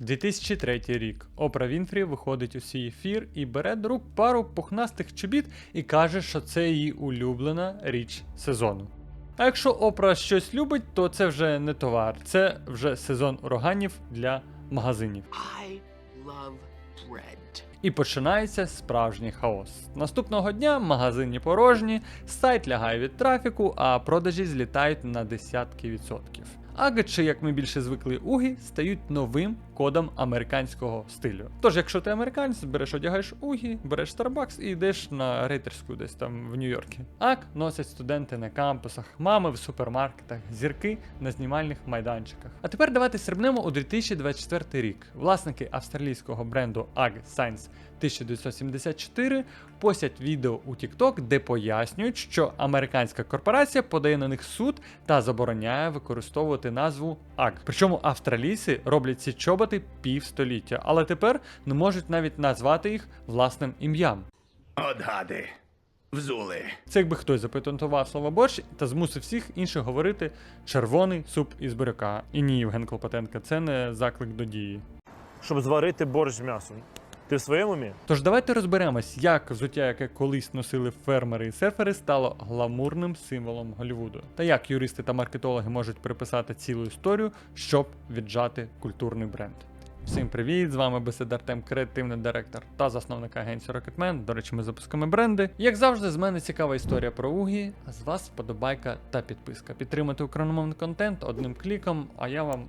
2003 рік. Опра Вінфрі виходить у свій ефір і бере до рук пару пухнастих чобіт і каже, що це її улюблена річ сезону. А якщо Опра щось любить, то це вже не товар, це вже сезон ураганів для магазинів. I love bread. І починається справжній хаос. Наступного дня магазині порожні, сайт лягає від трафіку, а продажі злітають на десятки відсотків. Аги, чи як ми більше звикли угі, стають новим кодом американського стилю. Тож, якщо ти американець, береш одягаєш угі, береш Starbucks і йдеш на рейтерську десь там в Нью-Йоркі. Ак носять студенти на кампусах, мами в супермаркетах, зірки на знімальних майданчиках. А тепер давайте стрибнемо у 2024 рік. Власники австралійського бренду AG Science 1974 постять відео у TikTok, де пояснюють, що американська корпорація подає на них суд та забороняє використовувати назву AG. Причому австралійці роблять ці чоботи півстоліття, але тепер не можуть навіть назвати їх власним ім'ям. От гади. Взули. Це якби хтось запатентував слово борщ та змусив всіх інших говорити червоний суп із буряка. І ні, Євген Клопотенка, це не заклик до дії. щоб зварити борщ з м'ясом. Ти в своєму умі? Тож давайте розберемось, як взуття, яке колись носили фермери і серфери, стало гламурним символом Голлівуду. Та як юристи та маркетологи можуть приписати цілу історію, щоб віджати культурний бренд. Всім привіт! З вами Бесид Артем, креативний директор та засновник агенції Rocketman. До речі, ми запускаємо бренди. Як завжди, з мене цікава історія про Угі, а з вас вподобайка та підписка. Підтримати україномовний контент одним кліком, а я вам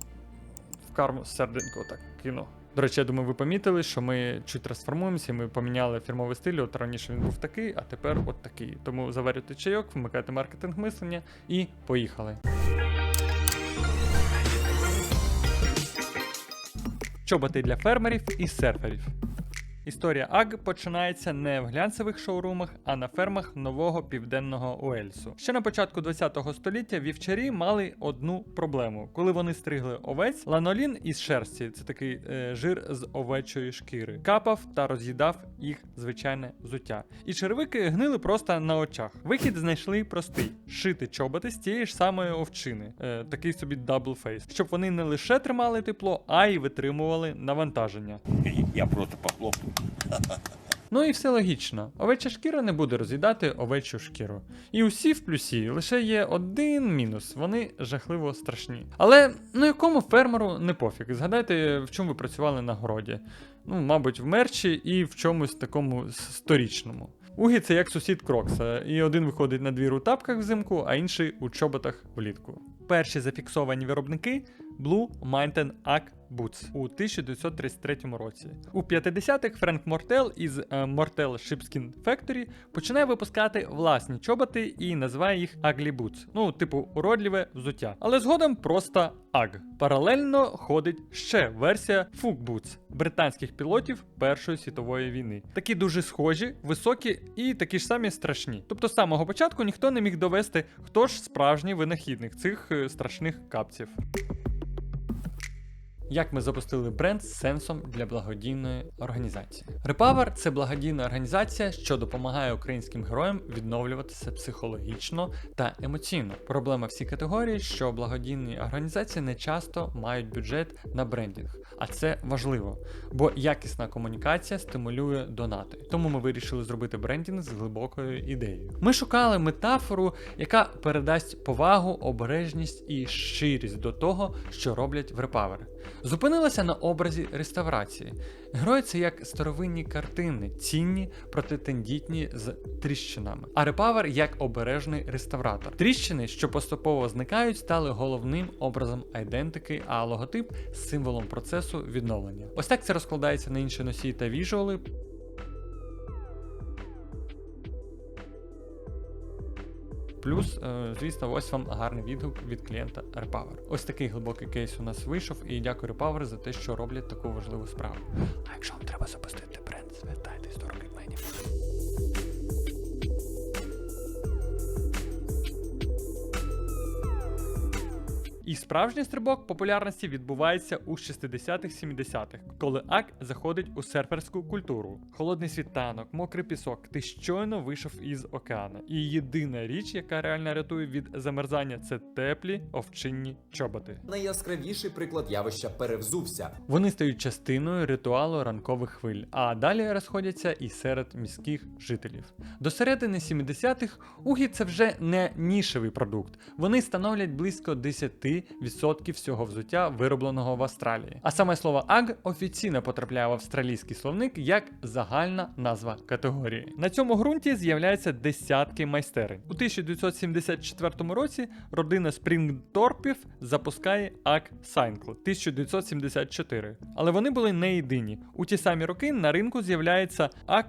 в карму серденько так кину. До речі, я думаю, ви помітили, що ми чуть трансформуємося, ми поміняли фірмовий стиль. От раніше він був такий, а тепер от такий. Тому заварюйте чайок, вмикайте маркетинг мислення і поїхали. Чоботи для фермерів і серферів. Історія Аг починається не в глянцевих шоурумах, а на фермах нового південного Уельсу. Ще на початку 20 століття вівчарі мали одну проблему. Коли вони стригли овець, ланолін із шерсті, це такий е, жир з овечої шкіри, капав та роз'їдав їх звичайне взуття. І червики гнили просто на очах. Вихід знайшли простий: шити чоботи з тієї ж самої овчини, е, такий собі даблфейс, щоб вони не лише тримали тепло, а й витримували навантаження. Я просто похлопаю. Ну і все логічно. Овеча шкіра не буде роз'їдати овечу шкіру. І усі в плюсі, лише є один мінус, вони жахливо страшні. Але ну якому фермеру не пофіг. Згадайте, в чому ви працювали на городі. Ну, мабуть, в мерчі і в чомусь такому сторічному. Угі це як сусід Крокса, і один виходить на двір у тапках взимку, а інший у чоботах влітку. Перші зафіксовані виробники Blue Mountain Ag Boots у 1933 році. У 50-х Френк Мортел із е, Mortel Sheepskin Factory починає випускати власні чоботи і називає їх Ugly Boots. Ну, типу, уродливе взуття. Але згодом просто Аг. Паралельно ходить ще версія Fug Boots британських пілотів Першої світової війни. Такі дуже схожі, високі і такі ж самі страшні. Тобто з самого початку ніхто не міг довести, хто ж справжній винахідник цих е, страшних капців. Як ми запустили бренд з сенсом для благодійної організації. Repower – це благодійна організація, що допомагає українським героям відновлюватися психологічно та емоційно. Проблема всій категорії, що благодійні організації не часто мають бюджет на брендінг, а це важливо, бо якісна комунікація стимулює донати. Тому ми вирішили зробити брендінг з глибокою ідеєю. Ми шукали метафору, яка передасть повагу, обережність і щирість до того, що роблять в Repower. Зупинилася на образі реставрації. Герої це як старовинні картини, цінні, протитендітні з тріщинами. А репавер як обережний реставратор. Тріщини, що поступово зникають, стали головним образом айдентики, а логотип символом процесу відновлення. Ось так це розкладається на інші носії та віжуали. Плюс, е, звісно, ось вам гарний відгук від клієнта Repower. Ось такий глибокий кейс у нас вийшов, і дякую Repower за те, що роблять таку важливу справу. А якщо вам треба запустити бренд, звертайтесь І справжній стрибок популярності відбувається у 60-х-70-х, коли ак заходить у серферську культуру. Холодний світанок, мокрий пісок, ти щойно вийшов із океану. І єдина річ, яка реально рятує від замерзання, це теплі овчинні чоботи. Найяскравіший приклад явища перевзувся. Вони стають частиною ритуалу ранкових хвиль, а далі розходяться і серед міських жителів. До середини 70-х угі це вже не нішевий продукт. Вони становлять близько 10% всього взуття, виробленого в Австралії. А саме слово аг офіційно потрапляє в австралійський словник як загальна назва категорії. На цьому ґрунті з'являються десятки майстерень. У 1974 році родина Спрінгторпів запускає аг Сайнкл 1974. Але вони були не єдині. У ті самі роки на ринку з'являється аг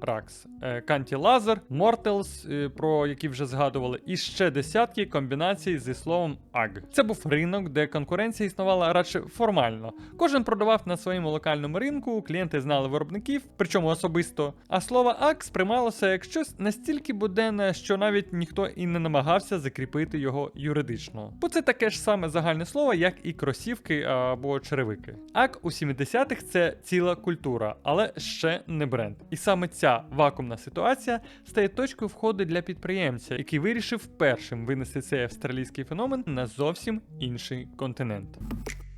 Rax, Канті Лазер, Mortals, е, про які вже згадували, і ще десятки комбінацій зі словом аг. Це був ринок, де конкуренція існувала радше формально. Кожен продавав на своєму локальному ринку, клієнти знали виробників, причому особисто. А слово аг сприймалося як щось настільки буденне, що навіть ніхто і не намагався закріпити його юридично. Бо це таке ж саме загальне слово, як і кросівки або черевики. АК у 70-х це ціла культура, але ще не бренд. І саме ця вакуумна ситуація стає точкою входу для підприємця, який вирішив першим винести цей австралійський феномен на зовсім інший континент.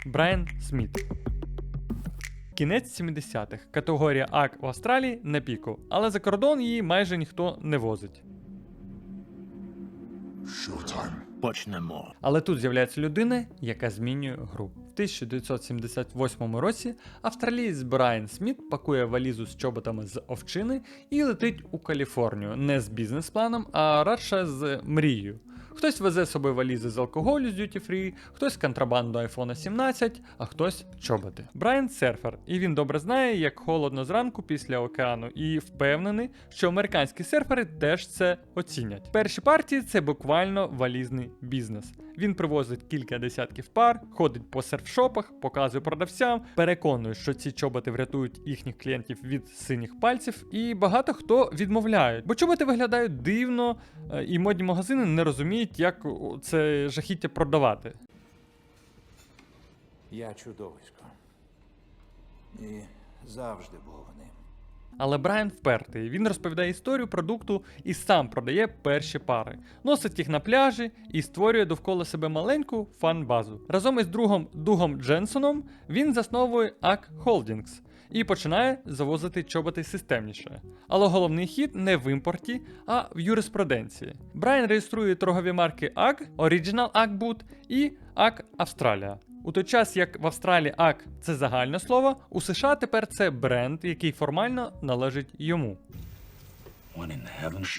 Брайан Сміт. Кінець 70-х. Категорія АК в Австралії на піку, але за кордон її майже ніхто не возить. Почнемо. Але тут з'являється людина, яка змінює гру. В 1978 році австралієць Брайан Сміт пакує валізу з чоботами з овчини і летить у Каліфорнію не з бізнес-планом, а радше з мрією. Хтось везе з собою валізи з алкоголю з Duty Free, хтось контрабанду iPhone 17, а хтось чоботи. Брайан серфер, і він добре знає, як холодно зранку після океану, і впевнений, що американські серфери теж це оцінять. Перші партії це буквально валізний бізнес. Він привозить кілька десятків пар, ходить по серфшопах, показує продавцям, переконує, що ці чоботи врятують їхніх клієнтів від синіх пальців, і багато хто відмовляють, бо чоботи виглядають дивно, е, і модні магазини не розуміють, як це жахіття продавати. Я чудовисько. І завжди був ним. Але Брайан впертий. Він розповідає історію продукту і сам продає перші пари, носить їх на пляжі і створює довкола себе маленьку фан-базу. Разом із другом Дугом Дженсоном він засновує АК Holdings і починає завозити чоботи системніше. Але головний хід не в імпорті, а в юриспруденції. Брайан реєструє торгові марки АК, Original AG Boot і АК Австралія. У той час, як в Австралії АК це загальне слово, у США тепер це бренд, який формально належить йому.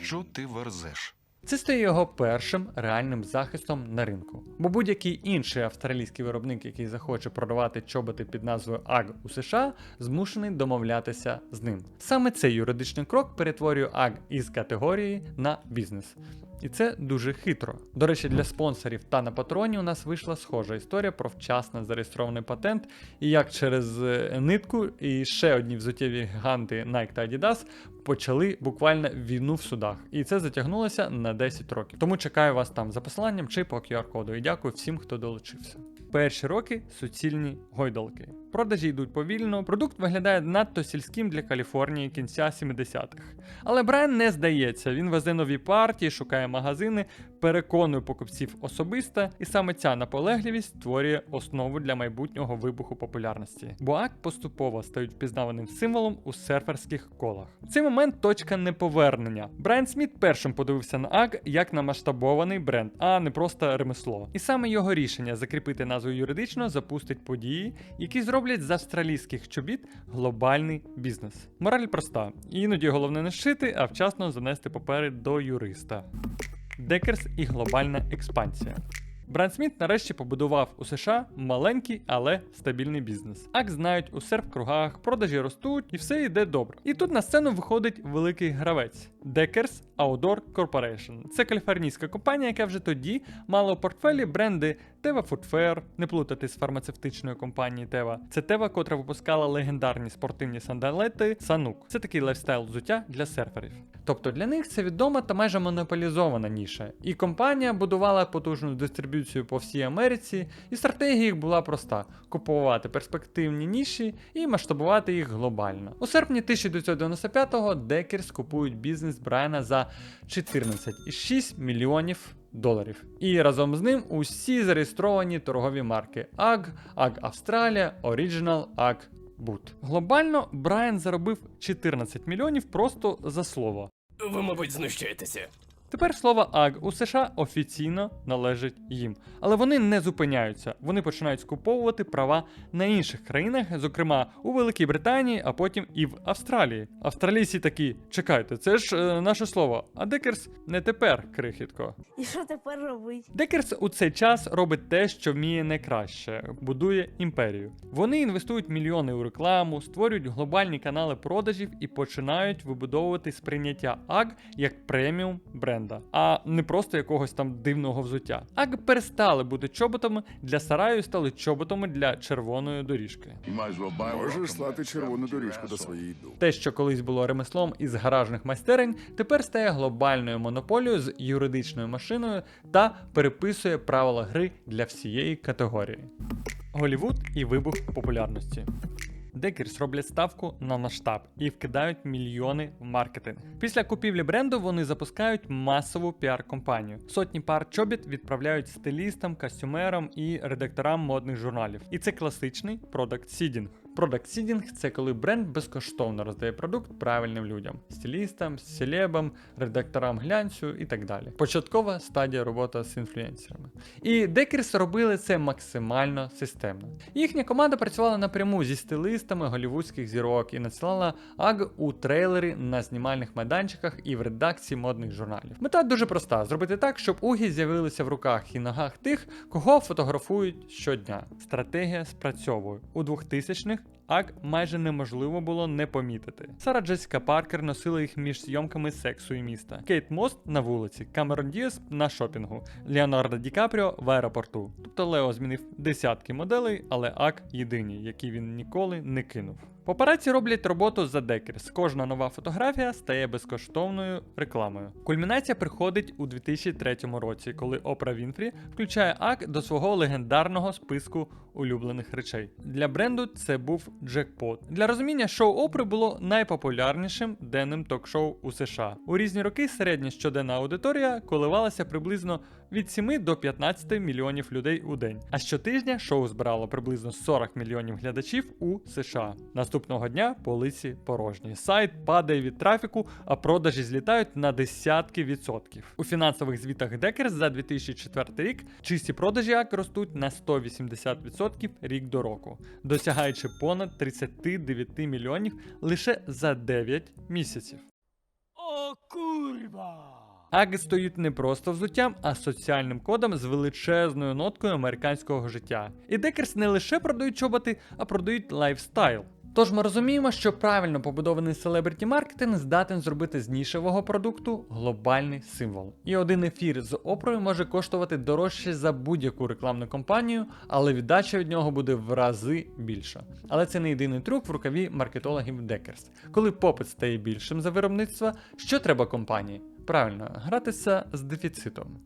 Що ти верзеш? Це стає його першим реальним захистом на ринку. Бо будь-який інший австралійський виробник, який захоче продавати чоботи під назвою AG у США, змушений домовлятися з ним. Саме цей юридичний крок перетворює AG із категорії на бізнес. І це дуже хитро. До речі, для спонсорів та на патроні у нас вийшла схожа історія про вчасно зареєстрований патент, і як через е, нитку і ще одні взуттєві гіганти Nike та Adidas почали буквально війну в судах. І це затягнулося на 10 років. Тому чекаю вас там за посиланням чи по QR-коду. І дякую всім, хто долучився. Перші роки суцільні гойдалки. Продажі йдуть повільно, продукт виглядає надто сільським для Каліфорнії кінця 70-х. Але бренд не здається, він везе нові партії, шукає магазини, переконує покупців особисто, і саме ця наполегливість створює основу для майбутнього вибуху популярності. Бо ак поступово стають впізнаваним символом у серферських колах. Цей момент точка неповернення. Брайан Сміт першим подивився на ак як на масштабований бренд, а не просто ремесло. І саме його рішення закріпити назву юридично запустить події, які зроблять з австралійських чобіт глобальний бізнес. Мораль проста: іноді головне не шити, а вчасно занести папери до юриста. Декерс і глобальна експансія. Бранд Сміт нарешті побудував у США маленький, але стабільний бізнес. Ак знають у серф-кругах, продажі ростуть і все йде добре. І тут на сцену виходить великий гравець Deckers Outdoor Corporation. Це каліфорнійська компанія, яка вже тоді мала у портфелі бренди Teva Footwear, не плутати з фармацевтичною компанією Teva. Це Teva, котра випускала легендарні спортивні сандалети Sanuk. Це такий лайфстайл взуття для серферів. Тобто для них це відома та майже монополізована ніша. І компанія будувала потужну дистриб'юцію дистриб'юцію по всій Америці, і стратегія їх була проста: купувати перспективні ніші і масштабувати їх глобально. У серпні 1995-го Декерс купують бізнес Брайана за 14,6 мільйонів доларів. І разом з ним усі зареєстровані торгові марки AG, AG Австралія, Original, AG Boot. Глобально Брайан заробив 14 мільйонів просто за слово. Ви, мабуть, знущаєтеся. Тепер слово АГ у США офіційно належить їм. Але вони не зупиняються. Вони починають скуповувати права на інших країнах, зокрема у Великій Британії, а потім і в Австралії. Австралійці такі, чекайте, це ж е, наше слово. А Декерс не тепер, крихітко. І що тепер робить? Декерс у цей час робить те, що вміє найкраще будує імперію. Вони інвестують мільйони у рекламу, створюють глобальні канали продажів і починають вибудовувати сприйняття АГ як преміум бренда, а не просто якогось там дивного взуття. АГ перестали бути чоботами для сараю і стали чоботами для червоної доріжки. Можеш слати червону доріжку до своєї думи. Те, що колись було ремеслом із гаражних майстерень, тепер стає глобальною монополією з юридичною машиною та переписує правила гри для всієї категорії. Голівуд і вибух популярності. Декерс роблять ставку на масштаб і вкидають мільйони в маркетинг. Після купівлі бренду вони запускають масову піар-компанію. Сотні пар чобіт відправляють стилістам, костюмерам і редакторам модних журналів. І це класичний продакт сідінг. Продакт сідінг це коли бренд безкоштовно роздає продукт правильним людям: стилістам, селебам, редакторам глянцю і так далі. Початкова стадія роботи з інфлюенсерами. І Декерс робили це максимально системно. Їхня команда працювала напряму зі стилистами голівудських зірок і надсилала аг у трейлери на знімальних майданчиках і в редакції модних журналів. Мета дуже проста: зробити так, щоб угі з'явилися в руках і ногах тих, кого фотографують щодня. Стратегія спрацьовує у 2000-х аг майже неможливо було не помітити. Сара Джесіка Паркер носила їх між зйомками сексу і міста. Кейт Мост на вулиці, Камерон Діас на шопінгу, Леонардо Ді Капріо в аеропорту. Тобто Лео змінив десятки моделей, але ак єдині, які він ніколи не кинув. Папараці роблять роботу за Декерс. Кожна нова фотографія стає безкоштовною рекламою. Кульмінація приходить у 2003 році, коли Опра Вінфрі включає ак до свого легендарного списку улюблених речей. Для бренду це був джекпот. Для розуміння шоу Опри було найпопулярнішим денним ток-шоу у США. У різні роки середня щоденна аудиторія коливалася приблизно від 7 до 15 мільйонів людей у день. А щотижня шоу збирало приблизно 40 мільйонів глядачів у США. Наступного дня полиці порожні. Сайт падає від трафіку, а продажі злітають на десятки відсотків. У фінансових звітах Декерс за 2004 рік чисті продажі ак ростуть на 180% рік до року, досягаючи понад 39 мільйонів лише за 9 місяців. О, курва! Аги стають не просто взуттям, а соціальним кодом з величезною ноткою американського життя. І Декерс не лише продають чоботи, а продають лайфстайл. Тож ми розуміємо, що правильно побудований селебриті маркетинг здатен зробити з нішевого продукту глобальний символ. І один ефір з опрою може коштувати дорожче за будь-яку рекламну кампанію, але віддача від нього буде в рази більша. Але це не єдиний трюк в рукаві маркетологів Декерс. Коли попит стає більшим за виробництво, що треба компанії? Правильно, гратися з дефіцитом.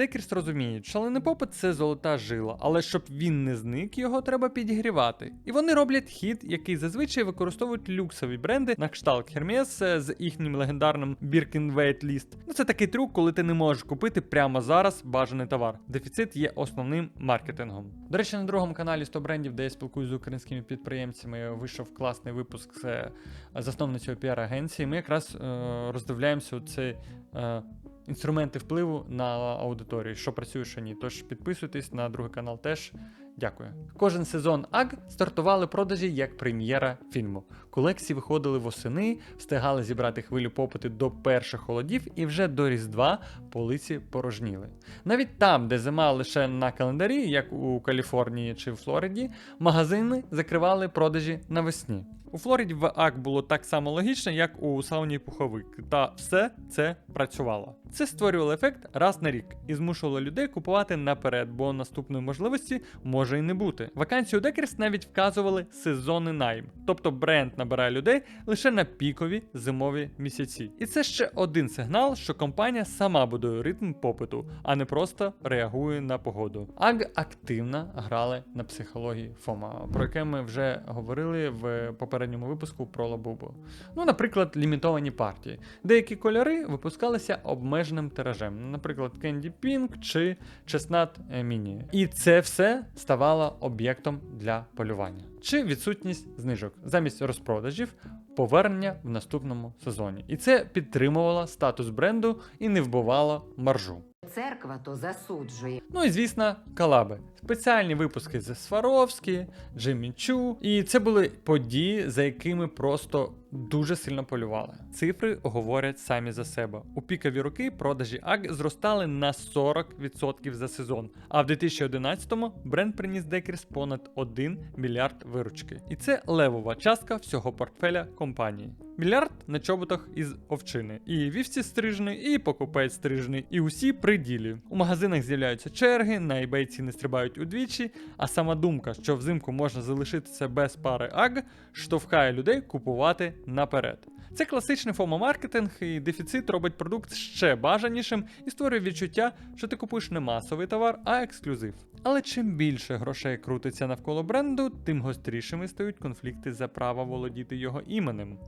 Декерс розуміють, шалений попит це золота жила, але щоб він не зник, його треба підігрівати. І вони роблять хід, який зазвичай використовують люксові бренди на кшталт Hermes з їхнім легендарним Birkin Weight List. Ну це такий трюк, коли ти не можеш купити прямо зараз бажаний товар. Дефіцит є основним маркетингом. До речі, на другому каналі 100 брендів, де я спілкуюся з українськими підприємцями, вийшов класний випуск з засновницею піар-агенції. Ми якраз е, роздивляємося цей. Е, інструменти впливу на аудиторію, що працює, що ні. Тож підписуйтесь на другий канал теж. Дякую. Кожен сезон АГ стартували продажі як прем'єра фільму. Колекції виходили восени, встигали зібрати хвилю попиту до перших холодів, і вже до Різдва полиці порожніли. Навіть там, де зима лише на календарі, як у Каліфорнії чи в Флориді, магазини закривали продажі навесні. У Флориді в АК було так само логічно, як у сауні пуховик, та все це працювало. Це створювало ефект раз на рік і змушувало людей купувати наперед, бо наступної можливості може і не бути. Вакансію Декерс навіть вказували сезонний найм, тобто бренд набирає людей лише на пікові зимові місяці. І це ще один сигнал, що компанія сама будує ритм попиту, а не просто реагує на погоду. АГ активно грали на психології ФОМа, про яке ми вже говорили в попередньому випуску про Лабубу. Ну, наприклад, лімітовані партії. Деякі кольори випускалися обмеженим тиражем, наприклад, Candy Pink чи Chestnut Mini. І це все ставало об'єктом для полювання. Чи відсутність знижок замість розпродажів, повернення в наступному сезоні. І це підтримувало статус бренду і не вбивало маржу. Церква то засуджує. Ну і звісно, колаби. Спеціальні випуски з Сваровські, Джимінчу. І це були події, за якими просто дуже сильно полювали. Цифри говорять самі за себе. У пікові роки продажі АГ зростали на 40% за сезон. А в 2011-му бренд приніс Декерс понад 1 мільярд виручки. І це левова частка всього портфеля компанії. Мільярд на чоботах із овчини. І вівці стрижний, і покупець стрижний, і усі при ділі. У магазинах з'являються черги, на eBay ціни стрибають удвічі, а сама думка, що взимку можна залишитися без пари АГ, штовхає людей купувати наперед. Це класичний фомо-маркетинг, і дефіцит робить продукт ще бажанішим і створює відчуття, що ти купуєш не масовий товар, а ексклюзив. Але чим більше грошей крутиться навколо бренду, тим гострішими стають конфлікти за право володіти його іменем.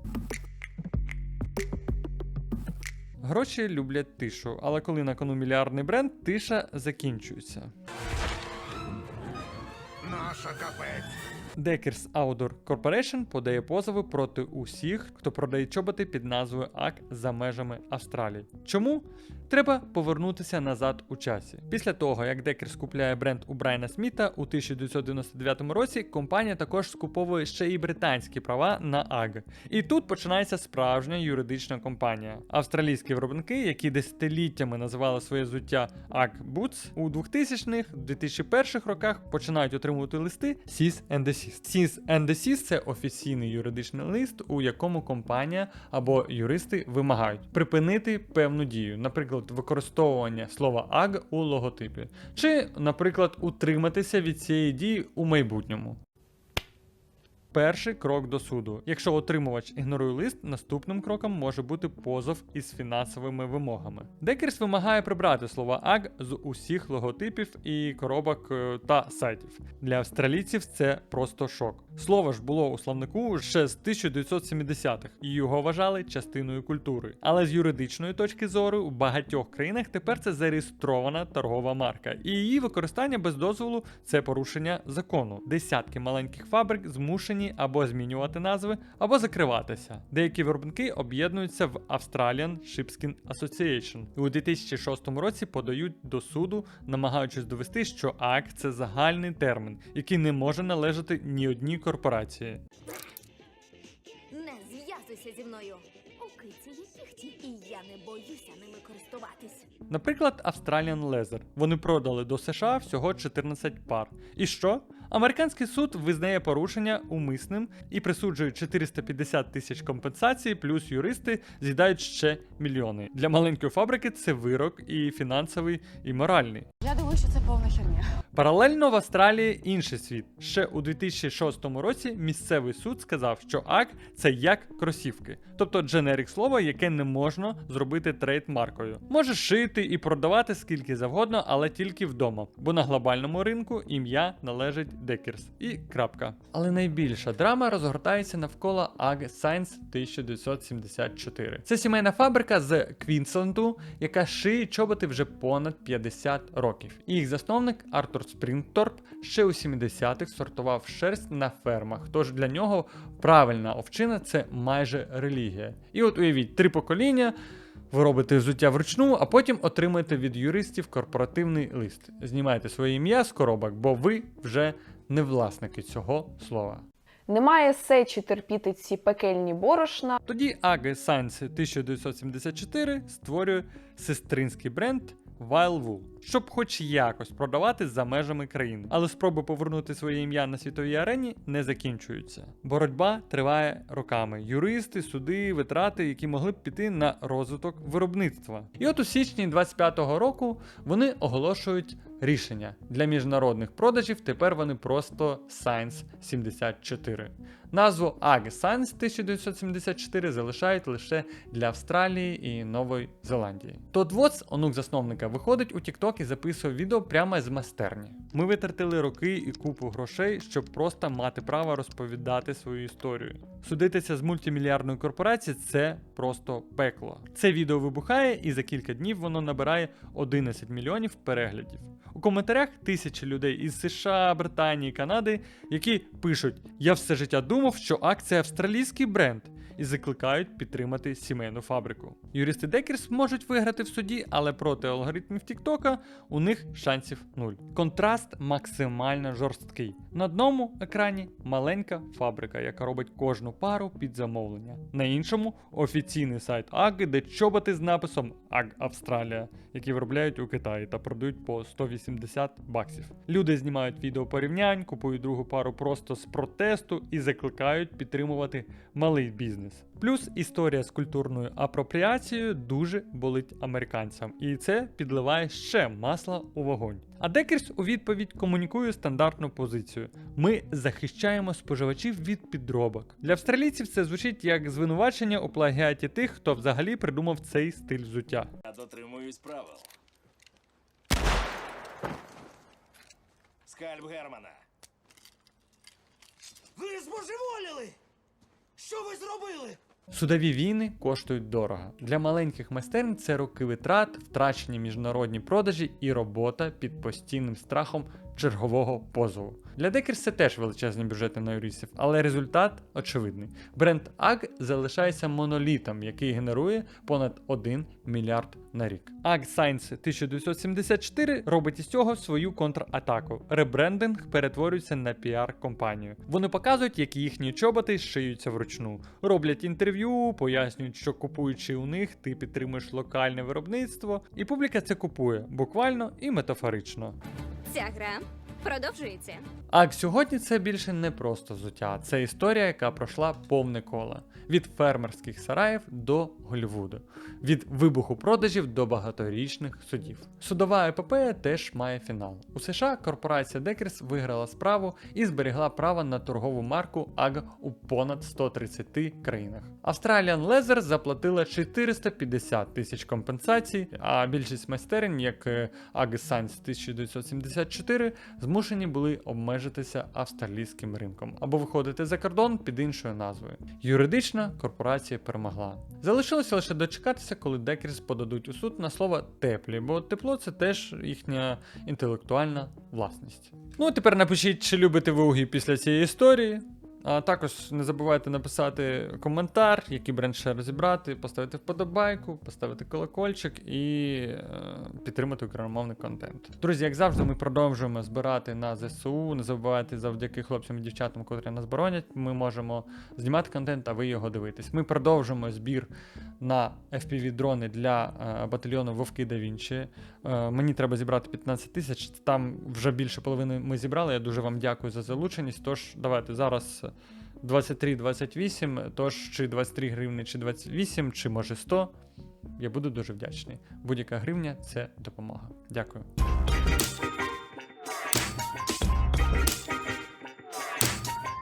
Гроші люблять тишу, але коли на кону мільярдний бренд, тиша закінчується. Наша капець. Deckers Outdoor Corporation подає позови проти усіх, хто продає чоботи під назвою АК за межами Австралії. Чому? Треба повернутися назад у часі. Після того, як Deckers купляє бренд у Брайана Сміта у 1999 році, компанія також скуповує ще й британські права на АГ. І тут починається справжня юридична компанія. Австралійські виробники, які десятиліттями називали своє взуття АГ Boots, у 2000-х, 2001 роках починають отримувати листи Cease and Desist. Cease and Desist – це офіційний юридичний лист, у якому компанія або юристи вимагають припинити певну дію, наприклад, використовування слова АГ у логотипі, чи, наприклад, утриматися від цієї дії у майбутньому. Перший крок до суду. Якщо отримувач ігнорує лист, наступним кроком може бути позов із фінансовими вимогами. Декерс вимагає прибрати слова АГ з усіх логотипів і коробок е, та сайтів. Для австралійців це просто шок. Слово ж було у словнику ще з 1970-х, і його вважали частиною культури. Але з юридичної точки зору, у багатьох країнах тепер це зареєстрована торгова марка, і її використання без дозволу це порушення закону. Десятки маленьких фабрик змушені або змінювати назви, або закриватися. Деякі виробники об'єднуються в Australian Shipskin Association і у 2006 році подають до суду, намагаючись довести, що АК це загальний термін, який не може належати ні одній корпорації. Не зв'язуйся зі мною. І я не боюся ними користуватись. Наприклад, Australian Leather. Вони продали до США всього 14 пар. І що? Американський суд визнає порушення умисним і присуджує 450 тисяч компенсацій, плюс юристи з'їдають ще мільйони. Для маленької фабрики це вирок і фінансовий, і моральний. Я думаю, що це повна херня. Паралельно в Австралії інший світ. Ще у 2006 році місцевий суд сказав, що АК це як кросівки, тобто дженерик слова, яке не можна зробити трейдмаркою. Можеш шити і продавати скільки завгодно, але тільки вдома, бо на глобальному ринку ім'я належить Декерс. І крапка. Але найбільша драма розгортається навколо АГ Science 1974. Це сімейна фабрика з Квінсленду, яка шиє чоботи вже понад 50 років. Їх засновник Артур Спрінгторп ще у 70-х сортував шерсть на фермах. Тож для нього правильна овчина це майже релігія. І от уявіть, три покоління. Ви робите взуття вручну, а потім отримаєте від юристів корпоративний лист. Знімайте своє ім'я з коробок, бо ви вже не власники цього слова. Немає сечі терпіти ці пекельні борошна. Тоді AG Science 1974 створює сестринський бренд Wild Wool. Щоб хоч якось продавати за межами країни. Але спроби повернути своє ім'я на світовій арені не закінчуються. Боротьба триває роками. Юристи, суди, витрати, які могли б піти на розвиток виробництва. І от у січні 25-го року вони оголошують рішення для міжнародних продажів. Тепер вони просто Science 74. Назву AG Science 1974 залишають лише для Австралії і Нової Зеландії. Тодд Вотс, онук засновника, виходить у TikTok і записує відео прямо з майстерні. Ми витратили роки і купу грошей, щоб просто мати право розповідати свою історію. Судитися з мультимільярдною корпорацією це просто пекло. Це відео вибухає, і за кілька днів воно набирає 11 мільйонів переглядів. У коментарях тисячі людей із США, Британії, Канади, які пишуть: Я все життя думав, що акція австралійський бренд. І закликають підтримати сімейну фабрику. Юристи Декерс можуть виграти в суді, але проти алгоритмів Тіктока у них шансів нуль. Контраст максимально жорсткий. На одному екрані маленька фабрика, яка робить кожну пару під замовлення. На іншому офіційний сайт Аги, де чоботи з написом Аг Австралія, які виробляють у Китаї та продають по 180 баксів. Люди знімають відео порівнянь, купують другу пару просто з протесту і закликають підтримувати малий бізнес. Плюс історія з культурною апропріацією дуже болить американцям, і це підливає ще масла у вогонь. А Декерс у відповідь комунікує стандартну позицію: ми захищаємо споживачів від підробок. Для австралійців це звучить як звинувачення у плагіаті тих, хто взагалі придумав цей стиль взуття. Я дотримуюсь правил. Скальп Германа. Ви збожеволіли! Що ви зробили? Судові війни коштують дорого. Для маленьких майстерень це роки витрат, втрачені міжнародні продажі і робота під постійним страхом чергового позову. Для Декерс це теж величезні бюджети на юристів, але результат очевидний. Бренд AG залишається монолітом, який генерує понад 1 мільярд на рік. AG Science 1974 робить із цього свою контратаку. Ребрендинг перетворюється на піар-компанію. Вони показують, як їхні чоботи шиються вручну, роблять інтерв'ю, пояснюють, що купуючи у них, ти підтримуєш локальне виробництво, і публіка це купує буквально і метафорично. Ця гра продовжується. А сьогодні це більше не просто взуття, це історія, яка пройшла повне коло. Від фермерських сараїв до Голлівуду, від вибуху продажів до багаторічних судів. Судова епопея теж має фінал. У США корпорація Декерс виграла справу і зберігла право на торгову марку AG у понад 130 країнах. Australian Leather заплатила 450 тисяч компенсацій, а більшість майстерень, як AG Science 1974, змушені були обмежитися австралійським ринком або виходити за кордон під іншою назвою. Юридична корпорація перемогла. Залишилося лише дочекатися, коли Декерс подадуть у суд на слово теплі, бо тепло це теж їхня інтелектуальна власність. Ну а тепер напишіть, чи любите ви угі після цієї історії. А також не забувайте написати коментар, який бренд ще розібрати, поставити вподобайку, поставити колокольчик і е, підтримати україномовний контент. Друзі, як завжди, ми продовжуємо збирати на ЗСУ. Не забувайте завдяки хлопцям і дівчатам, котрі нас боронять. Ми можемо знімати контент, а ви його дивитесь. Ми продовжуємо збір на FPV-дрони для е, батальйону Вовки да Вінчі. Е, мені треба зібрати 15 тисяч. Там вже більше половини ми зібрали. Я дуже вам дякую за залученість. Тож давайте зараз 23-28, тож чи 23 гривні, чи 28, чи може 100. Я буду дуже вдячний. Будь-яка гривня це допомога. Дякую.